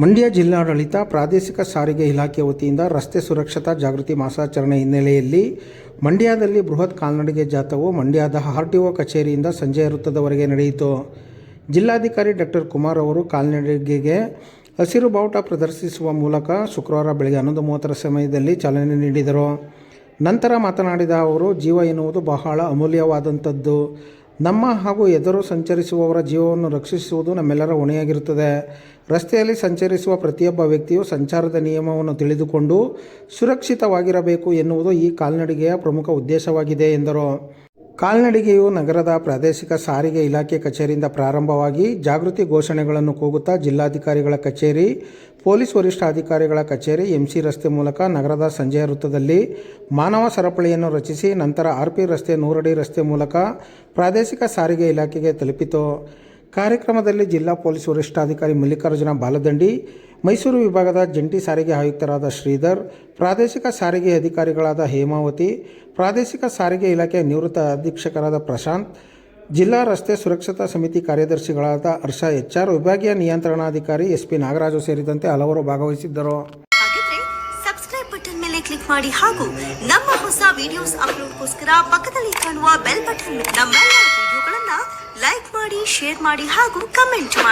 ಮಂಡ್ಯ ಜಿಲ್ಲಾಡಳಿತ ಪ್ರಾದೇಶಿಕ ಸಾರಿಗೆ ಇಲಾಖೆ ವತಿಯಿಂದ ರಸ್ತೆ ಸುರಕ್ಷತಾ ಜಾಗೃತಿ ಮಾಸಾಚರಣೆ ಹಿನ್ನೆಲೆಯಲ್ಲಿ ಮಂಡ್ಯದಲ್ಲಿ ಬೃಹತ್ ಕಾಲ್ನಡಿಗೆ ಜಾಥವು ಮಂಡ್ಯದ ಆರ್ ಟಿ ಒ ಕಚೇರಿಯಿಂದ ಸಂಜೆ ವೃತ್ತದವರೆಗೆ ನಡೆಯಿತು. ಜಿಲ್ಲಾಧಿಕಾರಿ ಡಾಕ್ಟರ್ ಕುಮಾರ್ ಅವರು ಕಾಲ್ನಡಿಗೆಗೆ ಹಸಿರು ಬಾವುಟ ಪ್ರದರ್ಶಿಸುವ ಮೂಲಕ ಶುಕ್ರವಾರ ಬೆಳಗ್ಗೆ ಹನ್ನೊಂದು ಮೂವತ್ತರ ಸಮಯದಲ್ಲಿ ಚಾಲನೆ ನೀಡಿದರು. ನಂತರ ಮಾತನಾಡಿದ ಅವರು, ಜೀವ ಎನ್ನುವುದು ಬಹಳ ಅಮೂಲ್ಯವಾದಂಥದ್ದು. ನಮ್ಮ ಹಾಗೂ ಎದುರು ಸಂಚರಿಸುವವರ ಜೀವವನ್ನು ರಕ್ಷಿಸುವುದು ನಮ್ಮೆಲ್ಲರ ಹೊಣೆಯಾಗಿರುತ್ತದೆ. ರಸ್ತೆಯಲ್ಲಿ ಸಂಚರಿಸುವ ಪ್ರತಿಯೊಬ್ಬ ವ್ಯಕ್ತಿಯು ಸಂಚಾರದ ನಿಯಮವನ್ನು ತಿಳಿದುಕೊಂಡು ಸುರಕ್ಷಿತವಾಗಿರಬೇಕು ಎನ್ನುವುದು ಈ ಕಾಲ್ನಡಿಗೆಯ ಪ್ರಮುಖ ಉದ್ದೇಶವಾಗಿದೆ ಎಂದರು. ಕಾಲ್ನಡಿಗೆಯು ನಗರದ ಪ್ರಾದೇಶಿಕ ಸಾರಿಗೆ ಇಲಾಖೆ ಕಚೇರಿಯಿಂದ ಪ್ರಾರಂಭವಾಗಿ ಜಾಗೃತಿ ಘೋಷಣೆಗಳನ್ನು ಕೂಗುತ್ತಾ ಜಿಲ್ಲಾಧಿಕಾರಿಗಳ ಕಚೇರಿ, ಪೊಲೀಸ್ ವರಿಷ್ಠಾಧಿಕಾರಿಗಳ ಕಚೇರಿ, ಎಂಸಿ ರಸ್ತೆ ಮೂಲಕ ನಗರದ ಸಂಜೆಯ ವೃತ್ತದಲ್ಲಿ ಮಾನವ ಸರಪಳಿಯನ್ನು ರಚಿಸಿ ನಂತರ ಆರ್ಪಿ ರಸ್ತೆ ನೂರಡಿ ರಸ್ತೆ ಮೂಲಕ ಪ್ರಾದೇಶಿಕ ಸಾರಿಗೆ ಇಲಾಖೆಗೆ ತಲುಪಿತು. ಕಾರ್ಯಕ್ರಮದಲ್ಲಿ ಜಿಲ್ಲಾ ಪೊಲೀಸ್ ವರಿಷ್ಠಾಧಿಕಾರಿ ಮಲ್ಲಿಕಾರ್ಜುನ ಬಾಲದಂಡಿ ಮೈಸೂರು ವಿಭಾಗದ ಜಂಟಿ ಸಾರಿಗೆ ಆಯುಕ್ತರಾದ ಶ್ರೀಧರ್, ಪ್ರಾದೇಶಿಕ ಸಾರಿಗೆ ಅಧಿಕಾರಿಗಳಾದ ಹೇಮಾವತಿ, ಪ್ರಾದೇಶಿಕ ಸಾರಿಗೆ ಇಲಾಖೆಯ ನಿವೃತ್ತ ಅಧೀಕ್ಷಕರಾದ ಪ್ರಶಾಂತ್, ಜಿಲ್ಲಾ ರಸ್ತೆ ಸುರಕ್ಷತಾ ಸಮಿತಿ ಕಾರ್ಯದರ್ಶಿಗಳಾದ ಹರ್ಷ ಎಚ್ ಆರ್ ವಿಭಾಗೀಯ ನಿಯಂತ್ರಣಾಧಿಕಾರಿ ಎಸ್ ಪಿ ನಾಗರಾಜು ಸೇರಿದಂತೆ ಹಲವರು ಭಾಗವಹಿಸಿದ್ದರು. ಕ್ಲಿಕ್ ಮಾಡಿ ಹಾಗೂ ನಮ್ಮ ಹೊಸ ವಿಡಿಯೋಸ್ ಅಪ್ಲೋಡ್ಗೋಸ್ಕರ ಪಕ್ಕದಲ್ಲಿ ಕಾಣುವ ಬೆಲ್ ಬಟನ್ ವಿಡಿಯೋಗಳನ್ನ ಲೈಕ್ ಮಾಡಿ, ಶೇರ್ ಮಾಡಿ ಹಾಗೂ ಕಮೆಂಟ್ ಮಾಡಿ.